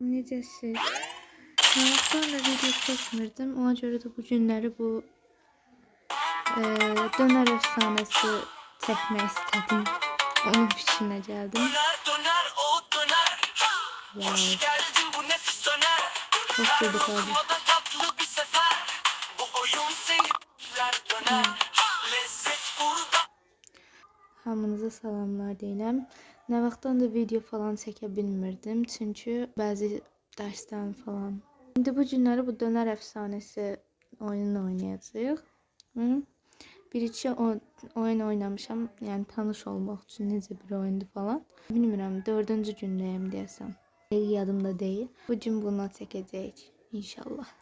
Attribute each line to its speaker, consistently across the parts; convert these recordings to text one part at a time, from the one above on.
Speaker 1: Necəsiz? Hayatdan da video çəkmirdim. Ona görə də bu günləri bu e, döner efsanesi çəkmək istədim. Onun fikrinə gəldim. Wow.
Speaker 2: Hoş
Speaker 1: bulduk abi.
Speaker 2: Burada
Speaker 1: Hamınıza salamlar deyirəm. Nə vaxtdan da video falan çəkə bilmirdim, çünki bəzi dərsdən falan. İndi bu günləri bu dönər əfsanəsi oyununu oynayacağıq. Hı? Bir-iki o- oyun oynamışam, yəni tanış olmaq üçün necə bir oyundu falan. Bilmirəm, 4-cü gündəyəm deyəsəm. Dəqiq yadımda deyil. Bu gün bunu çəkəcəyik inşallah.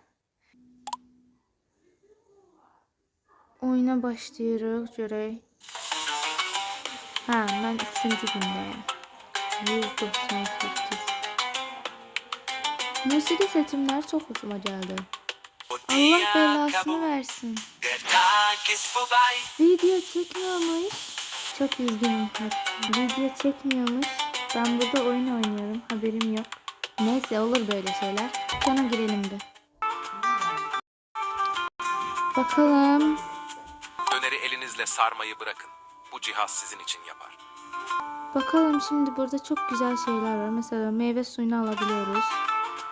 Speaker 1: Oyuna başlayırıq, görək. Ha, ben üçüncü gündeyim. 198. Musiki seçimler çok hoşuma geldi. Allah belasını versin. Video çekmiyormuş. Çok üzgünüm. Video çekmiyormuş. Ben burada oyun oynuyorum. Haberim yok. Neyse olur böyle şeyler. Sana girelim bir. Bakalım.
Speaker 3: Döneri elinizle sarmayı bırakın. Bu cihaz sizin için yapar.
Speaker 1: Bakalım şimdi burada çok güzel şeyler var. Mesela meyve suyunu alabiliyoruz.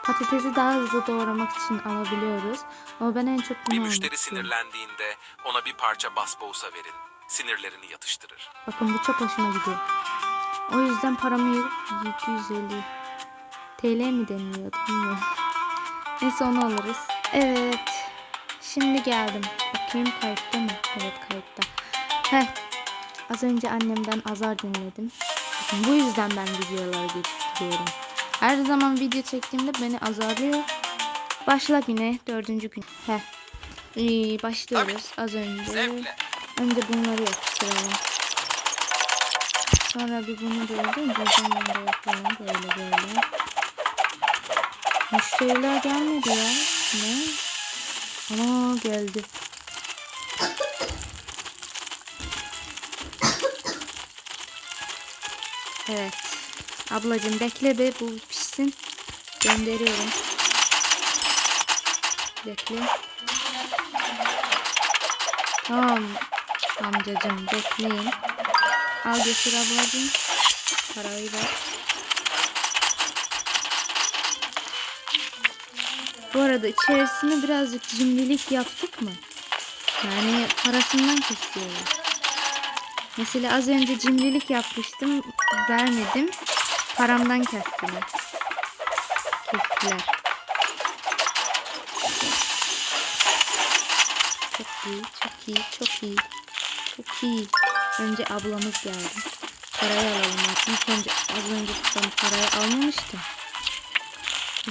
Speaker 1: Patatesi daha hızlı doğramak için alabiliyoruz. Ama ben en çok bunu
Speaker 3: Bir müşteri sinirlendiğinde ona bir parça basbousa verin. Sinirlerini yatıştırır.
Speaker 1: Bakın bu çok hoşuma gidiyor. O yüzden paramı 750 TL mi deniyordu bilmiyorum. Neyse onu alırız. Evet. Şimdi geldim. Bakayım kayıtta mı? Evet kayıtta. Heh. Az önce annemden azar dinledim. Bakın bu yüzden ben videoları getiriyorum. Her zaman video çektiğimde beni azarlıyor. Başla yine dördüncü gün. Heh. İyi, başlıyoruz az önce. Önce bunları yapıştıralım. Sonra bir bunu böyle buradan da yapalım böyle böyle. Müşteriler gelmedi ya. Ne? Ana geldi. Evet. Ablacığım bekle be bu pişsin. Gönderiyorum. Bekle. Tamam amcacığım bekleyin. Al götür ablacığım. Parayı ver. Bu arada içerisine birazcık cimrilik yaptık mı? Yani parasından kesiyorlar. Mesela az önce cimrilik yapmıştım. Vermedim. Paramdan kestiler. Kestiler. Çok iyi, çok iyi, çok iyi. Çok iyi. Önce ablamız geldi. Parayı alalım. İlk önce az önce tutan parayı almamıştım.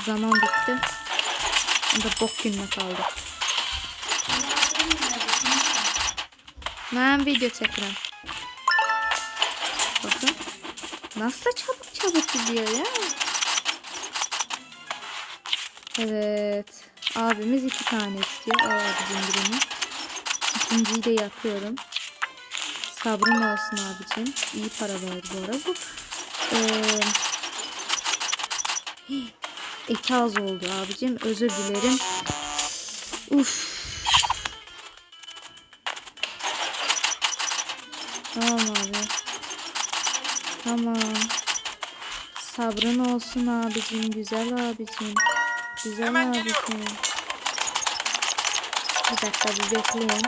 Speaker 1: Zaman bitti. O da bok gününe kaldı. Ben video çekiyorum. Bakın. Nasıl çabuk çabuk gidiyor ya. Evet. Abimiz iki tane istiyor. Al abicim birini. İkinciyi de yapıyorum. Sabrın olsun abicim. İyi para verdi bu arada. Bu eee hii, iki az oldu abicim. Özür dilerim. Uf. Tamam. Tamam. Sabrın olsun abicim. Güzel abicim. Güzel
Speaker 3: Hemen
Speaker 1: abicim.
Speaker 3: geliyorum.
Speaker 1: Bir dakika bir bekleyin.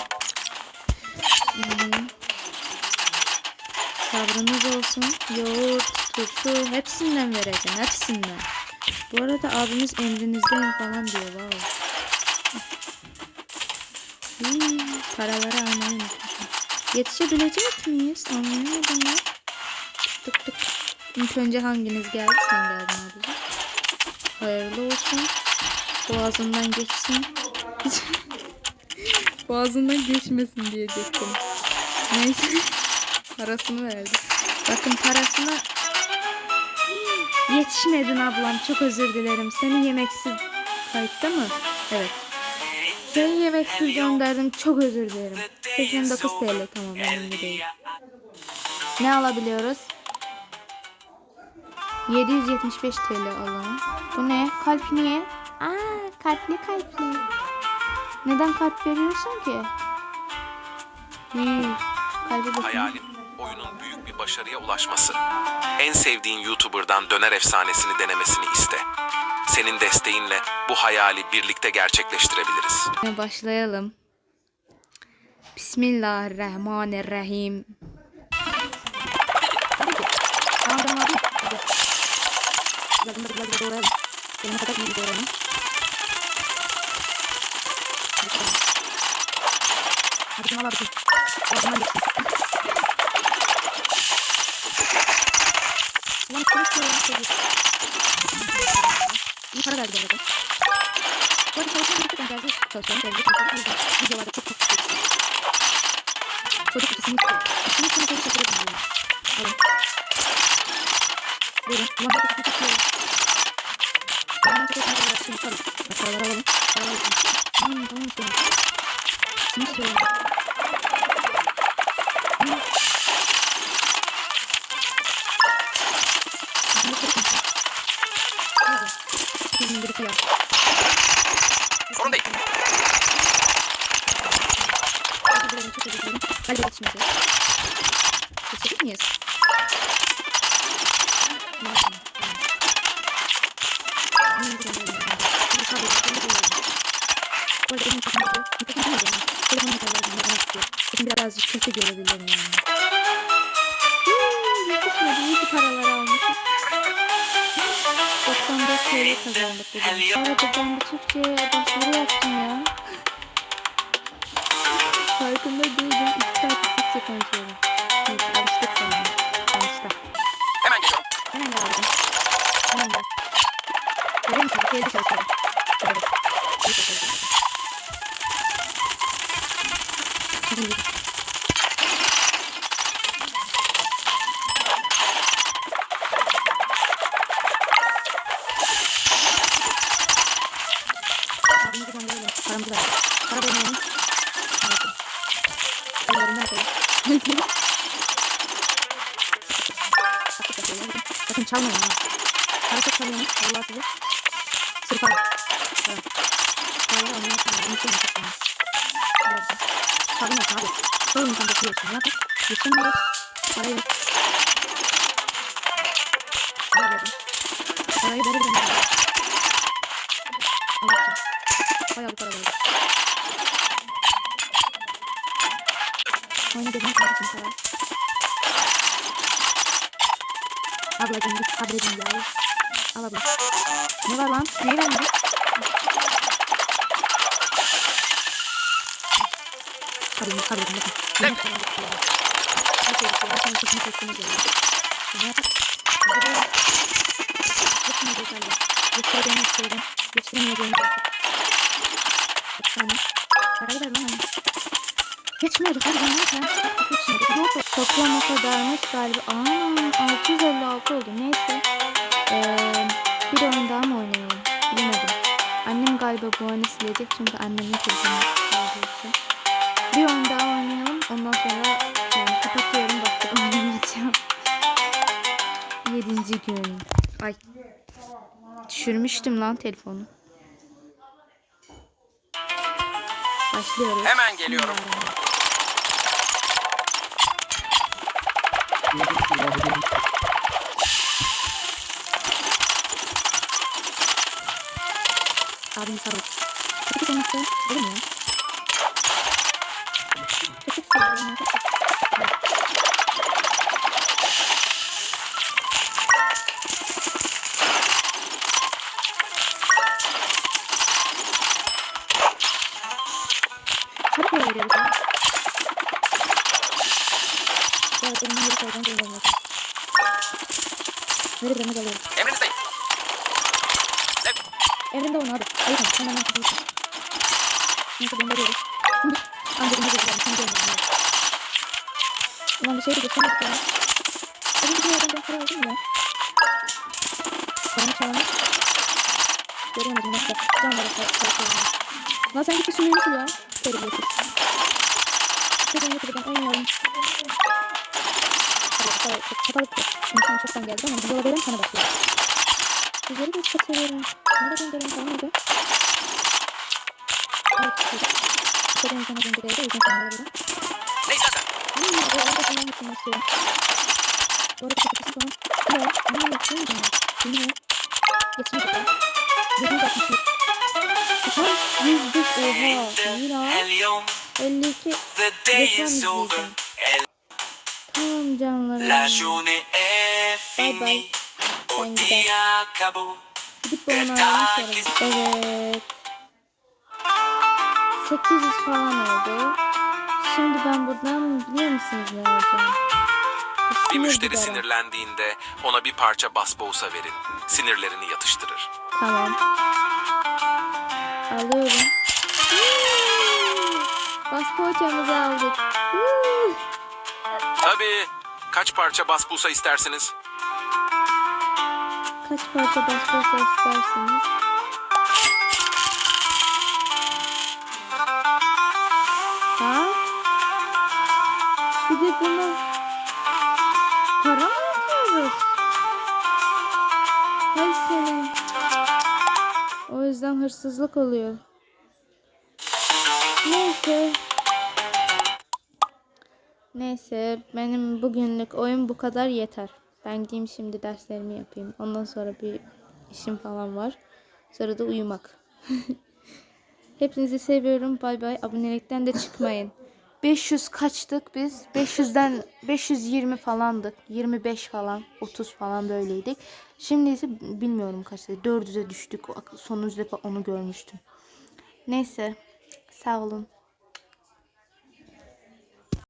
Speaker 1: Sabrınız olsun. Yoğurt, turşu hepsinden vereceğim. Hepsinden. Bu arada abimiz emrinizdeyim falan diyor. Wow. Hmm, paraları almayı unutmuşum. Yetişebilecek miyiz? Anlayamadım ben. Tık tık. İlk önce hanginiz geldi? Sen geldin abi. Hayırlı olsun. Boğazından geçsin. Boğazından geçmesin diyecektim. Neyse. Parasını verdi. Bakın parasını Yetişmedin ablam. Çok özür dilerim. Seni yemeksiz kayıtta mı? Evet. Seni yemeksiz gönderdim. Çok özür dilerim. 89 TL tamam önemli değil. Ne alabiliyoruz?
Speaker 4: 775 TL alalım. Bu ne? Kalp niye? Aa, kalpli kalpli. Neden kalp veriyorsun ki? Hmm, kalbi bakın.
Speaker 3: Hayalin oyunun büyük bir başarıya ulaşması. En sevdiğin YouTuber'dan döner efsanesini denemesini iste. Senin desteğinle bu hayali birlikte gerçekleştirebiliriz.
Speaker 4: Başlayalım. Bismillahirrahmanirrahim. Ulan kırık kırık kırık. İyi para verdi bu arada. Bu arada çalışan gerçekten geldi çalışıyorum. Geldi çalışıyorum. Videolarda çok. Bak paraları alalım. Paraları alalım. Hmm, tamam istiyorum. Şunu istiyorum. Hmm. Bunu kırık mısın? Hadi. Bizim birisi yap.
Speaker 3: Sorun değil.
Speaker 4: Özür dilerim, çok özür dilerim. Hallederiz şimdi. Geçebilir miyiz? Arada sesim kötü. Mikrofon değil mi? Telefonum kadar istiyor. Sesim birazcık kötü görebilirim yani. Yetişmedi, iyi ki paraları almışım. 94 TL kazandık bugün. Evet, ben de Türkçe başvuru yaptım ya. Farkında değilim. İki saat Türkçe konuşuyorum. Yapıyorum. Bakın çalmayın ha. Para çok çalıyormuş. Allah sizi. Sırpa. Evet. Paraları almaya çalıyor. Unutmayın çok önemli. Evet. Çalın yok abi. Çoğu insan bekliyorsun. Ne yapın? Geçemiyoruz. Para yok. Para verdim. Parayı verir verir. Allah'ım. Bayağı bir para verdim. Oyuna girmek kardeşim para. Ablacım bir sabredin ya. Al abla. Ne var lan? Neyi vermedi? Ver lan hani. Geçmiyordu. Hadi ben ne yapayım? Geçmedi. Yok. Toplam o kadarmış galiba. Aa, 656 oldu. Neyse. Ee, bir oyun daha mı oynayalım? Bilemedim. Annem galiba bu oyunu silecek çünkü annemin telefonu olduğu için. Bir oyun daha oynayalım. Ondan sonra yani kapatıyorum. Başka oynamayacağım. Yedinci gün. Ay. Düşürmüştüm lan telefonu. Başlıyoruz.
Speaker 3: Hemen geliyorum.
Speaker 4: Abim Sen gönder. Ulan bir şey de geçemedik ya. Benim bir yerden ben para aldım ya. Paramı çalan. Göremedim nasıl. Can var para çalan. Lan sen git düşünüyor musun ya? Terbiyesiz. İstediğin YouTube'dan oynuyorum. Hadi.
Speaker 1: Kadar kapalı insan çoktan geldi ama bu veren sana bakıyor. Güzeli de kaçırıyorum. Nereye gönderelim tamam mı? Evet, evet. Kaçırıyorum sana gönderiyorum. O yüzden sana
Speaker 2: sen.
Speaker 1: Hmm, bu arada kullanmak için istiyorum. Arada kapatıyorsun sonra. Ya, ama yapıyor musun? Bilmiyorum. Geçmiş ya. Yedi bakmış. Kaç? Yüz beş. Oha. İyi lan.
Speaker 2: Helium,
Speaker 1: 52.
Speaker 2: the day
Speaker 1: Reklam izleyeceğim. Tamam canlarım. Bye.
Speaker 2: Au
Speaker 1: Ben gider. Gidip onu almışlarız. Evet. 800 falan oldu. Şimdi ben buradan biliyor musunuz ne alacağım?
Speaker 3: Bir müşteri sinirlendiğinde ona bir parça basbousa verin. Sinirlerini yatıştırır.
Speaker 1: Tamam. Alıyorum. Bas poğaçamızı aldık.
Speaker 3: Tabii. Kaç parça basbousa istersiniz?
Speaker 1: Kaç parça bas poğaça isterseniz. Ha? Bir de buna para mı yapıyoruz? Hay senin. O yüzden hırsızlık oluyor. Neyse. Neyse benim bugünlük oyun bu kadar yeter. Ben gideyim şimdi derslerimi yapayım. Ondan sonra bir işim falan var. Sonra da uyumak. Hepinizi seviyorum. Bay bay. Abonelikten de çıkmayın. 500 kaçtık biz? 500'den 520 falandık. 25 falan, 30 falan böyleydik. Şimdi ise bilmiyorum kaçtı. 400'e düştük. Sonuncu defa onu görmüştüm. Neyse. Sağ olun.